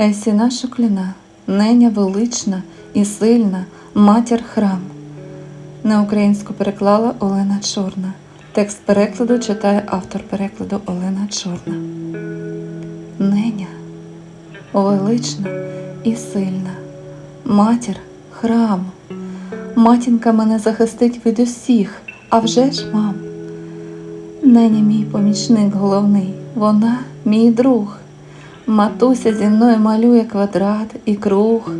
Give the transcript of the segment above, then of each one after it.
Есіна Шукляна, неня велична і сильна, матір храм. На українську переклала Олена Чорна. Текст перекладу читає автор перекладу Олена Чорна. Неня велична і сильна, матір храму. Матінка мене захистить від усіх, а вже ж, мам. Неня мій помічник головний, вона мій друг. Матуся зі мною малює квадрат і круг.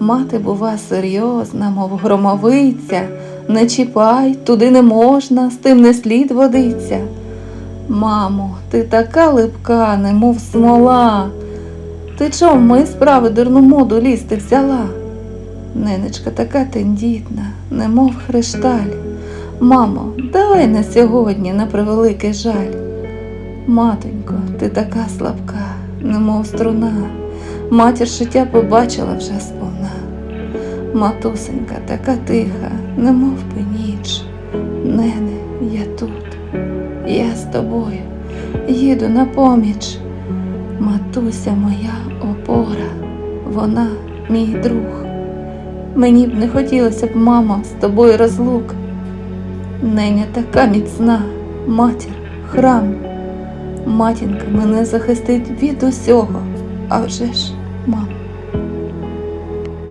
Мати, бува, серйозна, мов громовиця. Не чіпай, туди не можна, з тим не слід водиться. Мамо, ти така липка, немов смола. Ти чом мої справи дурну моду лізти взяла? Ненечка така тендітна, немов хрешталь. Мамо, давай на сьогодні, на превеликий жаль. Матонько, ти така слабка, немов струна, матір життя побачила вже сповна. Матусенька така тиха, немов би ніч. Нене, я тут, я з тобою, їду на поміч. Матуся моя опора, вона мій друг. Мені б не хотілося б, мама, з тобою розлук. Неня така міцна, матір, храм. Матінка мене захистить від усього, а вже ж, мам.